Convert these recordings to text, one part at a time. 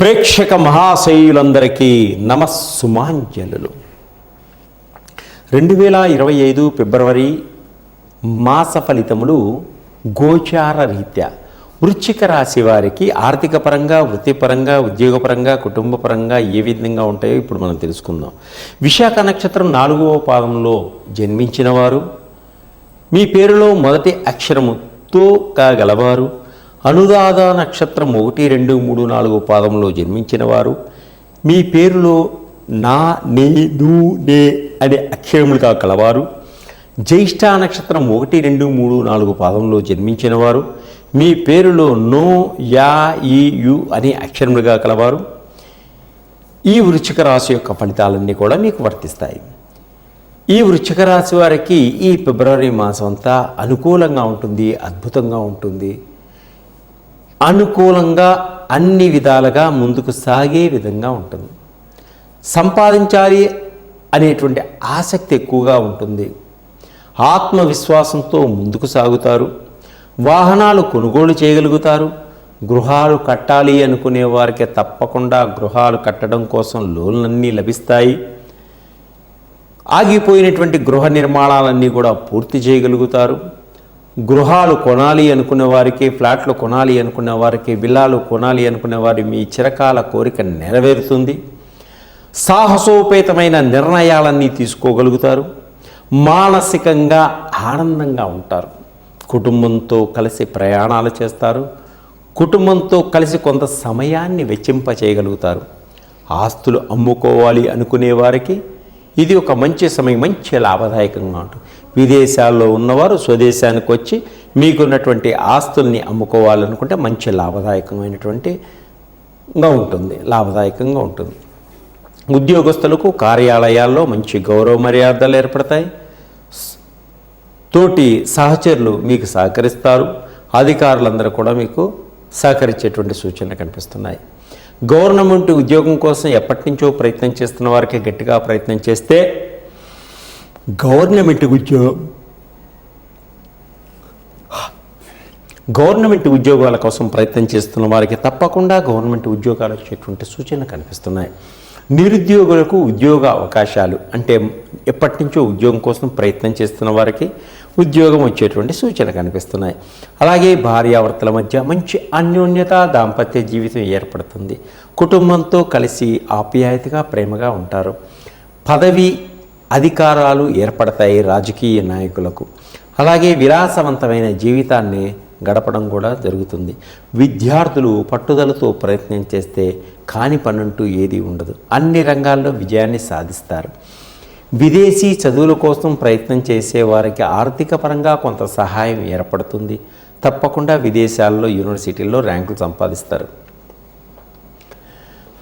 ప్రేక్షక మహాశయులందరికీ నమస్సుమాంజలు రెండు వేల ఇరవై ఐదు ఫిబ్రవరి మాస ఫలితములు గోచార రీత్యా. వృశ్చిక రాశి వారికి ఆర్థిక పరంగా వృత్తిపరంగా ఉద్యోగపరంగా కుటుంబపరంగా ఏ విధంగా ఉంటాయో ఇప్పుడు మనం తెలుసుకుందాం. విశాఖ నక్షత్రం నాలుగవ పాదంలో జన్మించినవారు. మీ పేరులో మొదటి అక్షరముతో కాగలవారు. అనురాధ నక్షత్రం ఒకటి రెండు మూడు నాలుగు పాదంలో జన్మించిన వారు. మీ పేరులో నా నే ను నే అనే అక్షరములుగా కలవారు. జ్యేష్ఠ నక్షత్రం ఒకటి రెండు మూడు నాలుగు పాదంలో జన్మించిన వారు. మీ పేరులో నో యా ఈ యు అనే అక్షరములుగా కలవారు. ఈ వృచ్చిక రాశి యొక్క ఫలితాలన్నీ కూడా మీకు వర్తిస్తాయి. ఈ వృచ్చిక రాశి వారికి ఈ ఫిబ్రవరి మాసం అంతా అనుకూలంగా ఉంటుంది అద్భుతంగా ఉంటుంది. అనుకూలంగా అన్ని విధాలుగా ముందుకు సాగే విధంగా ఉంటుంది. సంపాదించాలి అనేటువంటి ఆసక్తి ఎక్కువగా ఉంటుంది. ఆత్మవిశ్వాసంతో ముందుకు సాగుతారు. వాహనాలు కొనుగోలు చేయగలుగుతారు. గృహాలు కట్టాలి అనుకునే వారికి తప్పకుండా గృహాలు కట్టడం కోసం లోన్లన్నీ లభిస్తాయి. ఆగిపోయినటువంటి గృహ నిర్మాణాలన్నీ కూడా పూర్తి చేయగలుగుతారు. గృహాలు కొనాలి అనుకునే వారికి ఫ్లాట్లు కొనాలి అనుకునే వారికి విల్లాలు కొనాలి అనుకునే వారి మీ చిరకాల కోరిక నెరవేరుతుంది. సాహసోపేతమైన నిర్ణయాలన్నీ తీసుకోగలుగుతారు. మానసికంగా ఆనందంగా ఉంటారు. కుటుంబంతో కలిసి ప్రయాణాలు చేస్తారు. కుటుంబంతో కలిసి కొంత సమయాన్ని వెచ్చింపచేయగలుగుతారు. ఆస్తులు అమ్ముకోవాలి అనుకునే వారికి ఇది ఒక మంచి సమయం మంచి లాభదాయకంగా ఉంటుంది. విదేశాల్లో ఉన్నవారు స్వదేశానికి వచ్చి మీకున్నటువంటి ఆస్తుల్ని అమ్ముకోవాలనుకుంటే మంచి లాభదాయకమైనటువంటిగా ఉంటుంది లాభదాయకంగా ఉంటుంది. ఉద్యోగస్తులకు కార్యాలయాల్లో మంచి గౌరవ మర్యాదలు ఏర్పడతాయి. తోటి సహచరులు మీకు సహకరిస్తారు. అధికారులందరూ కూడా మీకు సహకరించేటువంటి సూచనలు కనిపిస్తున్నాయి. గవర్నమెంట్ ఉద్యోగం కోసం ఎప్పటి నుంచో ప్రయత్నం చేస్తున్న వారికి గట్టిగా ప్రయత్నం చేస్తే గవర్నమెంట్ ఉద్యోగం గవర్నమెంట్ ఉద్యోగాల కోసం ప్రయత్నం చేస్తున్న వారికి తప్పకుండా గవర్నమెంట్ ఉద్యోగాలు వచ్చేటువంటి సూచనలు కనిపిస్తున్నాయి. నిరుద్యోగులకు ఉద్యోగ అవకాశాలు అంటే ఎప్పటి నుంచో ఉద్యోగం కోసం ప్రయత్నం చేస్తున్న వారికి ఉద్యోగం వచ్చేటువంటి సూచనలు కనిపిస్తున్నాయి. అలాగే భార్యాభర్తల మధ్య మంచి అన్యోన్యత దాంపత్య జీవితం ఏర్పడుతుంది. కుటుంబంతో కలిసి ఆప్యాయతగా ప్రేమగా ఉంటారు. పదవి అధికారాలు ఏర్పడతాయి రాజకీయ నాయకులకు. అలాగే విలాసవంతమైన జీవితాన్ని గడపడం కూడా జరుగుతుంది. విద్యార్థులు పట్టుదలతో ప్రయత్నం చేస్తే కాని పన్నంటూ ఏది ఉండదు. అన్ని రంగాల్లో విజయాన్ని సాధిస్తారు. విదేశీ చదువుల కోసం ప్రయత్నం చేసే వారికి ఆర్థిక పరంగా కొంత సహాయం ఏర్పడుతుంది. తప్పకుండా విదేశాల్లో యూనివర్సిటీల్లో ర్యాంకులు సంపాదిస్తారు.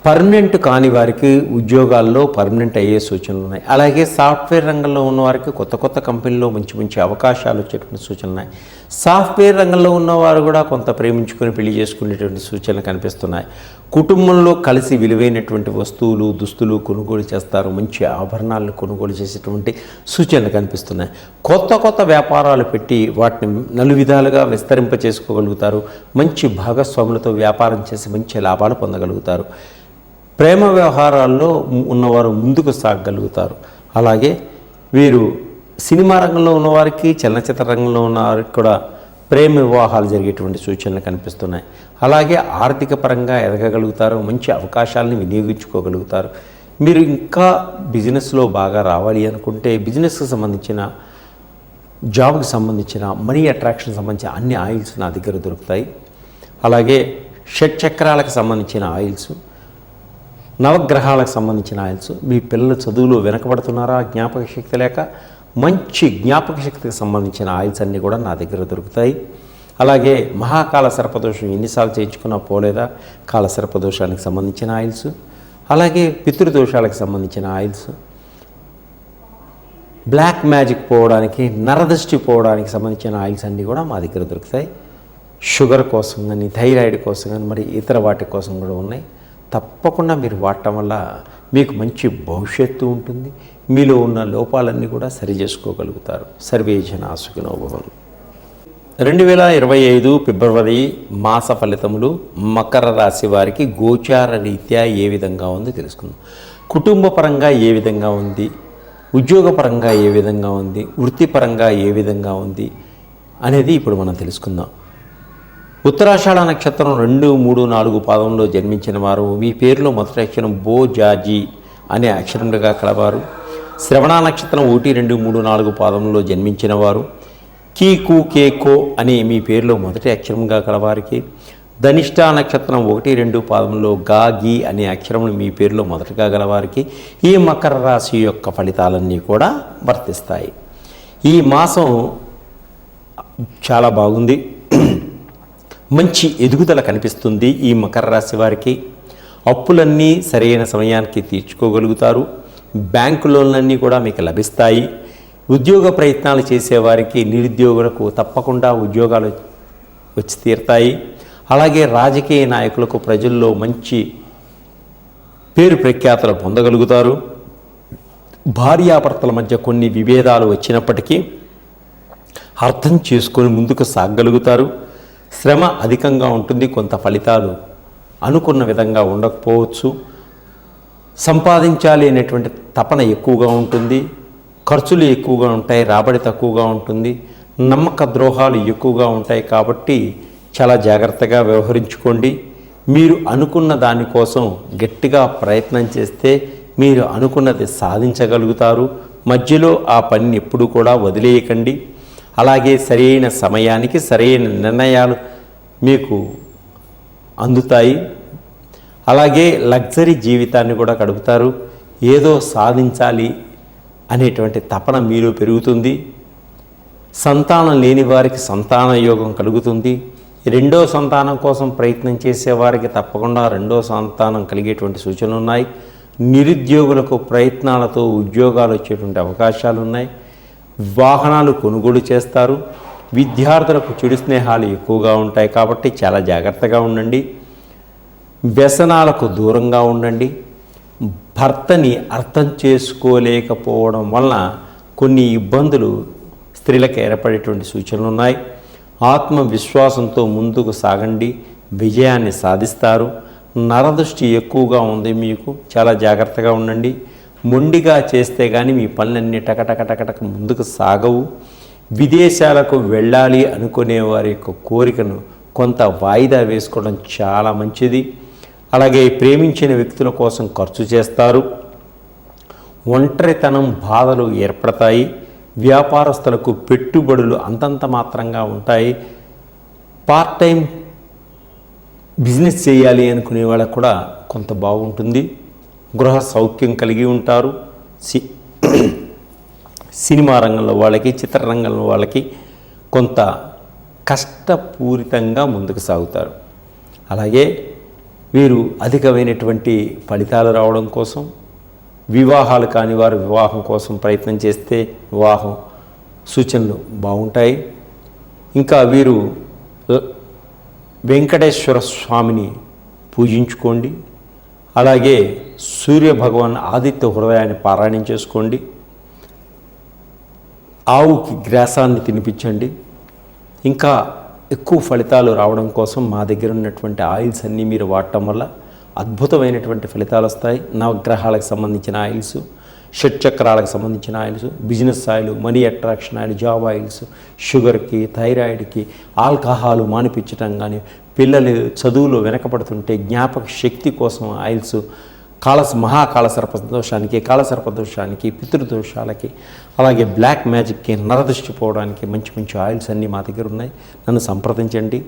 పర్మనెంట్ కాని వారికి ఉద్యోగాల్లో పర్మనెంట్ అయ్యే సూచనలు ఉన్నాయి. అలాగే సాఫ్ట్వేర్ రంగంలో ఉన్న వారికి కొత్త కొత్త కంపెనీలో మంచి మంచి అవకాశాలు వచ్చేటువంటి సూచనలు ఉన్నాయి. సాఫ్ట్వేర్ రంగంలో ఉన్నవారు కూడా కొంత ప్రేమించుకొని పెళ్ళి చేసుకునేటువంటి సూచనలు కనిపిస్తున్నాయి. కుటుంబంలో కలిసి విలువైనటువంటి వస్తువులు దుస్తులు కొనుగోలు చేస్తారు. మంచి ఆభరణాలను కొనుగోలు చేసేటువంటి సూచనలు కనిపిస్తున్నాయి. కొత్త కొత్త వ్యాపారాలు పెట్టి వాటిని నలు విధాలుగా విస్తరింప చేసుకోగలుగుతారు మంచి భాగస్వాములతో వ్యాపారం చేసి మంచి లాభాలు పొందగలుగుతారు. ప్రేమ వ్యవహారాల్లో ఉన్నవారు ముందుకు సాగగలుగుతారు అలాగే వీరు సినిమా రంగంలో ఉన్నవారికి చలనచిత్ర రంగంలో ఉన్నవారికి కూడా ప్రేమ వివాహాలు జరిగేటువంటి సూచనలు కనిపిస్తున్నాయి. అలాగే ఆర్థిక పరంగా ఎదగగలుగుతారు మంచి అవకాశాలను వినియోగించుకోగలుగుతారు. మీరు ఇంకా బిజినెస్లో బాగా రావాలి అనుకుంటే బిజినెస్కి సంబంధించిన జాబ్కి సంబంధించిన మనీ అట్రాక్షన్ సంబంధించిన అన్ని ఆయిల్స్ నా దగ్గర దొరుకుతాయి. అలాగే షట్ చక్రాలకు సంబంధించిన ఆయిల్స్ నవగ్రహాలకు సంబంధించిన ఆయిల్స్ మీ పిల్లలు చదువులో వెనకబడుతున్నారా? జ్ఞాపక శక్తి లేక మంచి జ్ఞాపక శక్తికి సంబంధించిన ఆయిల్స్ అన్నీ కూడా నా దగ్గర దొరుకుతాయి. అలాగే మహాకాల సర్పదోషం ఎన్నిసార్లు చేయించుకున్నా పోలేదా? కాల సర్పదోషానికి సంబంధించిన ఆయిల్స్ అలాగే పితృదోషాలకు సంబంధించిన ఆయిల్స్ బ్లాక్ మ్యాజిక్ పోవడానికి నరదృష్టి పోవడానికి సంబంధించిన ఆయిల్స్ అన్నీ కూడా మా దగ్గర దొరుకుతాయి. షుగర్ కోసం కానీ థైరాయిడ్ కోసం కానీ మరి ఇతర వాటి కోసం కూడా ఉన్నాయి. తప్పకుండా మీరు వాడటం వల్ల మీకు మంచి భవిష్యత్తు ఉంటుంది. మీలో ఉన్న లోపాలన్నీ కూడా సరి చేసుకోగలుగుతారు. సర్వే జనాసుకునో రెండు వేల ఇరవై ఐదు ఫిబ్రవరి మాస ఫలితములు మకర రాశి వారికి గోచార రీత్యా ఏ విధంగా ఉంది తెలుసుకుందాం. కుటుంబ పరంగా ఏ విధంగా ఉంది? ఉద్యోగపరంగా ఏ విధంగా ఉంది? వృత్తిపరంగా ఏ విధంగా ఉంది? అనేది ఇప్పుడు మనం తెలుసుకుందాం. ఉత్తరాషాఢ నక్షత్రం రెండు మూడు నాలుగు పాదంలో జన్మించిన వారు. మీ పేరులో మొదటి అక్షరం బో జాజీ అనే అక్షరములుగా కలవారు. శ్రవణ నక్షత్రం ఒకటి రెండు మూడు నాలుగు పాదంలో జన్మించిన వారు. కీ కూ కే కో అనే మీ పేరులో మొదటి అక్షరంగా కలవారికి. ధనిష్ట నక్షత్రం ఒకటి రెండు పాదంలో గా గీ అనే అక్షరములు మీ పేరులో మొదటగా గలవారికి. ఈ మకర రాశి యొక్క ఫలితాలన్నీ కూడా వర్తిస్తాయి. ఈ మాసం చాలా బాగుంది. మంచి ఎదుగుదల కనిపిస్తుంది ఈ మకర రాశి వారికి. అప్పులన్నీ సరైన సమయానికి తీర్చుకోగలుగుతారు. బ్యాంకు లోన్లన్నీ కూడా మీకు లభిస్తాయి. ఉద్యోగ ప్రయత్నాలు చేసేవారికి నిరుద్యోగులకు తప్పకుండా ఉద్యోగాలు వచ్చి తీరుతాయి. అలాగే రాజకీయ నాయకులకు ప్రజల్లో మంచి పేరు ప్రఖ్యాతలు పొందగలుగుతారు. భార్యాభర్తల మధ్య కొన్ని విభేదాలు వచ్చినప్పటికీ అర్థం చేసుకొని ముందుకు సాగగలుగుతారు. శ్రమ అధికంగా ఉంటుంది కొంత ఫలితాలు అనుకున్న విధంగా ఉండకపోవచ్చు. సంపాదించాలి అనేటువంటి తపన ఎక్కువగా ఉంటుంది. ఖర్చులు ఎక్కువగా ఉంటాయి రాబడి తక్కువగా ఉంటుంది. నమ్మక ద్రోహాలు ఎక్కువగా ఉంటాయి కాబట్టి చాలా జాగ్రత్తగా వ్యవహరించుకోండి. మీరు అనుకున్న దానికోసం గట్టిగా ప్రయత్నం చేస్తే మీరు అనుకున్నది సాధించగలుగుతారు. మధ్యలో ఆ పనిని ఎప్పుడు కూడా వదిలేయకండి. అలాగే సరైన సమయానికి సరైన నిర్ణయాలు మీకు అందుతాయి. అలాగే లగ్జరీ జీవితాన్ని కూడా గడుపుతారు. ఏదో సాధించాలి అనేటువంటి తపన మీలో పెరుగుతుంది. సంతానం లేని వారికి సంతాన యోగం కలుగుతుంది. రెండో సంతానం కోసం ప్రయత్నం చేసేవారికి తప్పకుండా రెండో సంతానం కలిగేటువంటి సూచనలు ఉన్నాయి నిరుద్యోగులకు ప్రయత్నాలతో ఉద్యోగాలు వచ్చేటువంటి అవకాశాలు ఉన్నాయి వాహనాలు కొనుగోలు చేస్తారు. విద్యార్థులకు చెడు స్నేహాలు ఎక్కువగా ఉంటాయి కాబట్టి చాలా జాగ్రత్తగా ఉండండి. వ్యసనాలకు దూరంగా ఉండండి. భర్తని అర్థం చేసుకోలేకపోవడం వలన కొన్ని ఇబ్బందులు స్త్రీలకు ఏర్పడేటువంటి సూచనలు ఉన్నాయి. ఆత్మవిశ్వాసంతో ముందుకు సాగండి. విజయాన్ని సాధిస్తారు. నరదృష్టి ఎక్కువగా ఉంది మీకు. చాలా జాగ్రత్తగా ఉండండి. మొండిగా చేస్తే కానీ మీ పనులన్నీ టకటక టకటక ముందుకు సాగవు. విదేశాలకు వెళ్ళాలి అనుకునే వారి యొక్క కోరికను కొంత వాయిదా వేసుకోవడం చాలా మంచిది. అలాగే ప్రేమించిన వ్యక్తుల కోసం ఖర్చు చేస్తారు. ఒంటరితనం బాధలు ఏర్పడతాయి. వ్యాపారస్తులకు పెట్టుబడులు అంతంత మాత్రంగా ఉంటాయి. పార్ట్ టైం బిజినెస్ చేయాలి అనుకునే వాళ్ళకు కూడా కొంత బాగుంటుంది. గృహ సౌఖ్యం కలిగి ఉంటారు. సి సినిమా రంగంలో వాళ్ళకి చిత్రరంగంలో వాళ్ళకి కొంత కష్టపూరితంగా ముందుకు సాగుతారు. అలాగే వీరు అధికమైనటువంటి ఫలితాలు రావడం కోసం వివాహాలు కాని వారు వివాహం కోసం ప్రయత్నం చేస్తే వివాహం సూచనలు బాగుంటాయి. ఇంకా వీరు వెంకటేశ్వర స్వామిని పూజించుకోండి. అలాగే సూర్య భగవాన్ ఆదిత్య హృదయాన్ని పారాయణం చేసుకోండి. ఆవుకి గ్రాసాన్ని తినిపించండి. ఇంకా ఎక్కువ ఫలితాలు రావడం కోసం మా దగ్గర ఉన్నటువంటి ఆయిల్స్ అన్నీ మీరు వాడటం వల్ల అద్భుతమైనటువంటి ఫలితాలు వస్తాయి. నవగ్రహాలకు సంబంధించిన ఆయిల్స్ షట్చక్రాలకు సంబంధించిన oils business oil money attraction oil job oils షుగర్కి థైరాయిడ్కి ఆల్కహాల్ మానిపించడం కానీ పిల్లలు చదువులో వెనకపడుతుంటే జ్ఞాపక శక్తి కోసం ఆయిల్స్ కాళస మహాకాళసర్ప దోషానికి కాళసర్ప దోషానికి పితృదోషాలకి అలాగే బ్లాక్ మ్యాజిక్కి నరదృష్టి పోవడానికి మంచి మంచి ఆయిల్స్ అన్నీ మా దగ్గర ఉన్నాయి. నన్ను సంప్రదించండి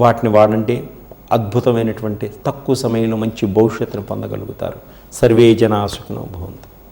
వాటిని వాడండి. అద్భుతమైనటువంటి తక్కువ సమయంలో మంచి భవిష్యత్తును పొందగలుగుతారు. సర్వే జనా భవంతు.